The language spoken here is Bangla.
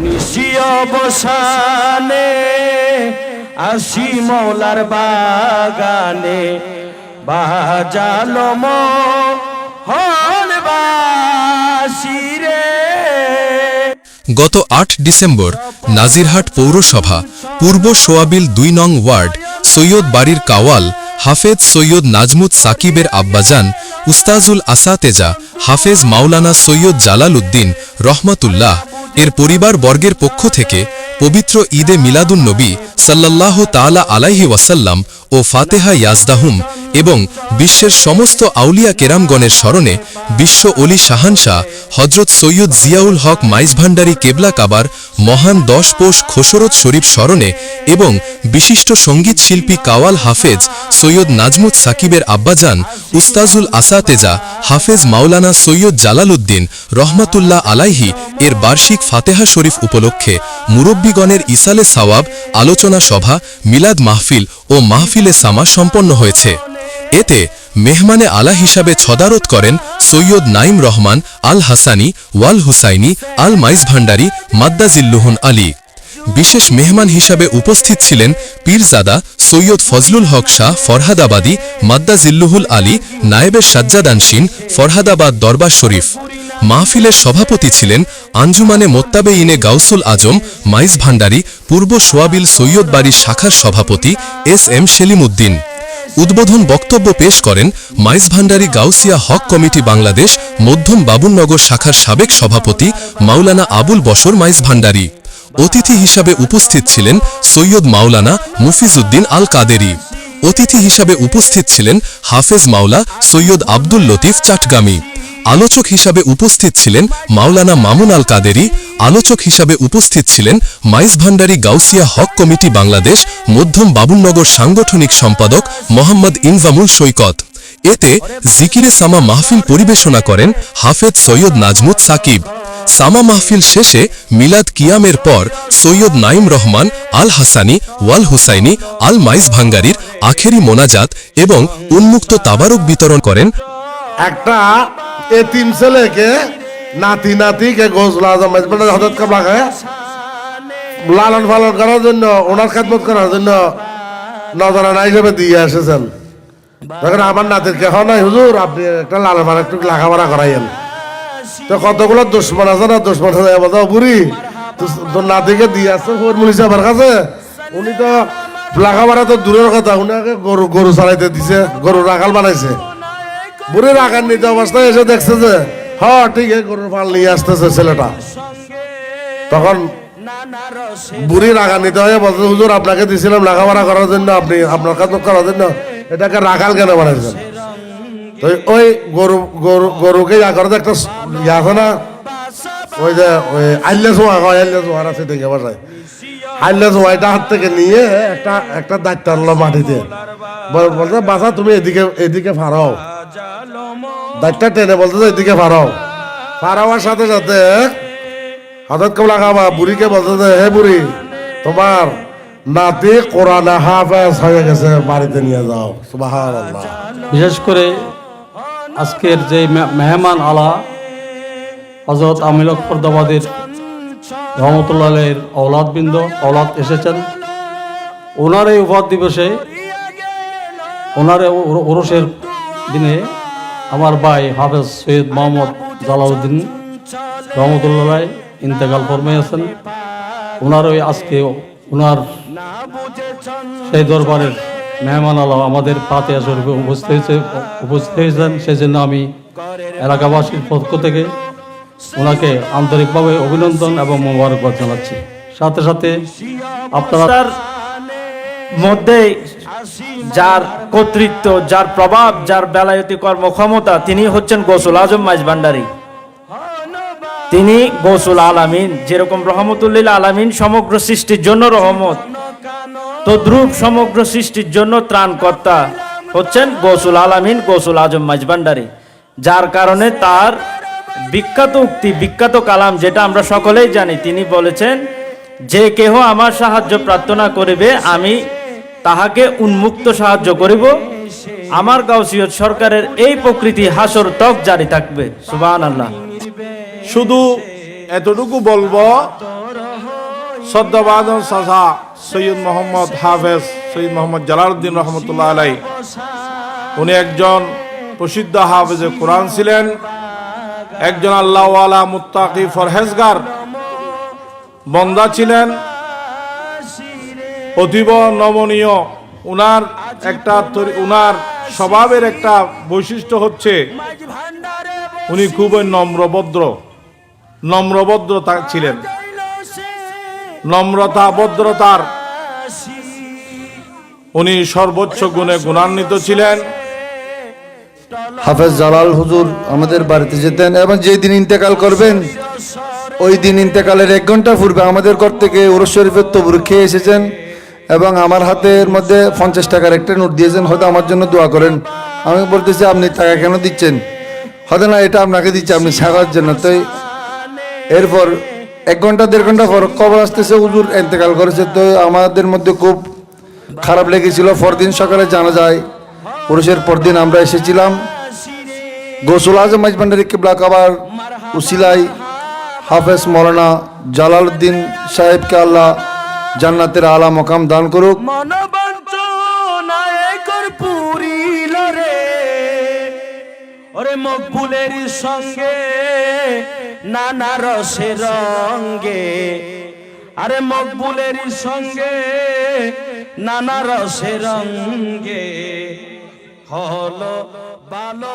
নিশি অবসানে আসি মৌলার বাগানে, বাজালো বাসিরে গত আট ডিসেম্বর নাজিরহাট পৌরসভা, পূর্ব সোয়াবিল দুই নং ওয়ার্ড, সৈয়দ বাড়ির কাওয়াল, হাফেজ সৈয়দ নাজমুদ সাকিবের আব্বাজান, উস্তাজুল আসাতেজা, হাফেজ মাওলানা সৈয়দ জালাল উদ্দিন, রহমাতুল্লাহ। এর পরিবার বর্গের পক্ষ থেকে পবিত্র ঈদে মিলাদুন নবী সাল্লাহ তাআলা আলাইহি ওয়াসাল্লাম ও ফাতেহা ইয়াজদাহুম এবং বিশ্বের সমস্ত আউলিয়া কেরামগণের স্মরণে বিশ্ব অলি শাহানশাহ হজরত সৈয়দ জিয়াউল হক মাইজ ভান্ডারী কেবলা কাবার মহান দশ পোষ খোসরত শরীফ স্মরণে এবং বিশিষ্ট সংগীত শিল্পী কাওয়াল হাফেজ সৈয়দ নাজমুদ সাকিবের আব্বাজান, উস্তাজুল আসাতেজা, হাফেজ মাওলানা সৈয়দ জালালউদ্দিন রহমাতুল্লাহ আলাইহি এর বার্ষিক ফাতেহা শরীফ উপলক্ষে মুরব্বীগণের ইসালে সাওয়াব, আলোচনা সভা, মিলাদ মাহফিল ও মাহফিলে সামা সম্পন্ন হয়েছে। এতে মেহমানে আলা হিসাবে ছদারত করেন সৈয়দ নাইম রহমান, আল হাসানি, ওয়াল হুসাইনি, আল মাইজ ভান্ডারি মাদ্দাজিল্লুহন আলী। বিশেষ মেহমান হিসাবে উপস্থিত ছিলেন পীরজাদা সৈয়দ ফজলুল হক শাহ ফরহাদাবাদী মাদ্দাজিল্লুহুল আলী নায়েবের সাজ্জাদানসিন ফরহাদাবাদ দরবার শরীফ। মাহফিলের সভাপতি ছিলেন আঞ্জুমানে মোত্তাবে ইনে গাউসুল আজম, মাইজ ভান্ডারি, পূর্ব সোয়াবিল সৈয়দ বাড়ির শাখার সভাপতি এস এম সেলিমউদ্দিন উদ্বোধন বক্তব্য পেশ করেন মাইজ ভান্ডারী গাউসিয়া হক কমিটি বাংলাদেশ, মধ্যম বাবুননগর শাখার সাবেক সভাপতি মাওলানা আবুল বসর মাইজ ভান্ডারী। অতিথি হিসাবে উপস্থিত ছিলেন সৈয়দ মাওলানা মুফিজউদ্দিন আল কাদেরি অতিথি হিসাবে উপস্থিত ছিলেন হাফেজ মাওলা সৈয়দ আব্দুল লতিফ চাটগামী। আলোচক হিসাবে উপস্থিত ছিলেন মাওলানা মামুন আল কাদেরি আলোচক হিসাবে উপস্থিত ছিলেন মাইজ ভান্ডারী গাউসিয়া হক কমিটি বাংলাদেশ, মধ্যম বাবুননগর সাংগঠনিক সম্পাদক মোহাম্মদ ইনজামুল সৈকত। এতে জিকিরে সামা মাহফিল পরিবেশনা করেন হাফেজ সৈয়দ নাজমুদ সাকিব। সামা মাহফিল শেষে মিলাদ কিয়ামের পর সৈয়দ নাইম রহমান, আল হাসানি, ওয়াল হুসাইনি, আল মাইজ ভাঙ্গারির আখেরি মোনাজাত এবং উন্মুক্ত তাবারক বিতরণ করেন। একটা এতিম ছেলেকে নাতি নাতি নাতিকে গোসল আজম মেজবান্ডার হঠাৎ কাবলাকে লালন পালন করার জন্য, ওনার খেদমত করার জন্য নজরানা হিসেবে দিয়ে এসেছেন। দেখেন আমার নাতির কেহ নাই। হুজুর, আপনি একটা লালন পালন একটু লেখাপড়া করাইয়েন। তো কতগুলো দুশ্মন আছে না? দুশ্মন আছে বলতো বুড়ি। তো- তোর নাতিকে দিয়ে আসছে ফরমুল হিসাবের কাছে। উনি তো লেখাপড়া তো দূরের কথা উনি আগে গরু গরু চালাইতে দিছে গরু রাখাল বানাইছে। বুড়ি রাখার নিতে অবস্থায় এসে দেখছে যে হ ঠিক গরুর পাল নিয়ে আসতেছে ছেলেটা। তখন বুড়ি রাখা নিতে হয়ে বলতে হুজুর, আপনাকে দিছিলাম লেখাপড়া করার জন্য, আপনি আপনার কাজ করার জন্য। এটাকে রাখাল কেন বানাইছেন? তো ওই গরু গরু, গরুকে ইয়া করে একটা ইয়া না, ওই যে, ওই আইলে সোয়া হয় আইলে সোয়ার আছে দেখে বাসায়। আইলে সোয়াইটা হাত থেকে নিয়ে একটা একটা দায়িত্ব আনলো মাটিতে। বলছে বাসা তুমি এদিকে এদিকে ফারাও দায়িত্বটা টেনে বলতে যে এদিকে ফারাও। ফারাওয়ার সাথে সাথে হঠাৎ কেমন খাবা, বুড়িকে বলতে যে হে বুড়ি, তোমার নাতি কোরআন হাফেজ হয়ে গেছে, বাড়িতে নিয়ে যাও। বিশেষ করে আজকের যে মেহমান আলা হজরত আমিলক ফরদাবাদের রহমতুল্লাহের অলাদবৃন্দ অলাদ এসেছেন। ওনার এই উপাদ দিবসে, ওনার ওরসের দিনে আমার ভাই হাফেজ সৈয়দ মোহাম্মদ জালাউদ্দিন রহমতুল্লাহ ইন্তেকাল ফরমাইয়াছেন ওনার ওই আজকে ওনার সেই দরবারের মেহমান আল্লাহ আমাদের পাতিয়া শরীফে উপস্থিত হয়েছে, উপস্থিত হয়েছেন। সেই জন্য আমি এলাকাবাসীর পক্ষ থেকে ওনাকে আন্তরিকভাবে অভিনন্দন এবং মোবারকবাদ জানাচ্ছি। সাথে সাথে আপনারা মধ্যে যার কর্তৃত্ব, যার প্রভাব, যার বেলায়তি কর্মক্ষমতা, তিনি হচ্ছেন গোসুল আজম মাইজ ভান্ডারী। তিনি গোসুল আলামিন, যেরকম রহমতুল্লিল আলামিন সমগ্র সৃষ্টির জন্য রহমত, তদ্রুপ সমগ্র সৃষ্টির জন্য ত্রাণকর্তা হচ্ছেন গোসুল আলামিন, গোসুল আজম মাইজ ভান্ডারী। যার কারণে তার বিখ্যাত উক্তি, বিখ্যাত কালাম, যেটা আমরা সকলেই জানি, তিনি বলেছেন, যে কেহ আমার সাহায্য প্রার্থনা করিবে, আমি তাহাকে উন্মুক্ত সাহায্য করিব। আমার গাউসিয়ত সরকারের এই প্রকৃতি হাসর তক জারি থাকবে। সুবান আল্লাহ শুধু এতটুকু বলব শ্রদ্ধাবাদন সাসা সৈয়দ মোহাম্মদ হাফেজ সৈয়দ মোহাম্মদ জালালউদ্দিন রহমতুল্লাহ আলাই উনি একজন প্রসিদ্ধ হাফেজে কোরআন ছিলেন, একজন আল্লাহওয়ালা মুত্তাকি ফরহেজগার, বন্দা ছিলেন অতীব নমনীয়। উনার একটা উনার স্বভাবের একটা বৈশিষ্ট্য হচ্ছে উনি খুবই নম্রভদ্র। নম্রভদ্র ছিলেন। নম্রতা, ভদ্রতার উনি সর্বোচ্চ গুণে গুণান্বিত ছিলেন। হাফেজ জালাল হুজুর আমাদের বাড়িতে যেতেন এবং যেই দিন ইন্তেকাল করবেন, ওই দিন ইন্তেকালের এক ঘণ্টা পূর্বে আমাদের ঘর থেকে উরস শরীফের তবুর খেয়ে এসেছেন। এবং আমার হাতের মধ্যে পঞ্চাশ টাকার একটা নোট দিয়েছেন, হয়তো আমার জন্য দোয়া করেন। আমি বলতেছি, আপনি টাকা কেন দিচ্ছেন? হয়তো না, এটা আপনাকে দিচ্ছে, আপনি ছাগার জন্য। তো এরপর এক ঘণ্টা, দেড় ঘণ্টা পর খবর আসতেছে উজুর ইন্তেকাল করেছে। তো আমাদের মধ্যে খুব খারাপ লেগেছিল। পরদিন সকালে জানা যায় পুরুষের পরদিন আমরা এসেছিলাম। গোসল আজম মাইজবান্ডারি কিবলা কাবার উসিলাই হাফেজ মৌলানা জালালউদ্দিন সাহেবকে আল্লাহ জান্নাতের আলা মকাম দান করুক। মকবুলের সঙ্গে, নানা রসে রঙ্গে। আরে মকবুলের সঙ্গে, নানা রসে রঙ্গে। হলো ভালো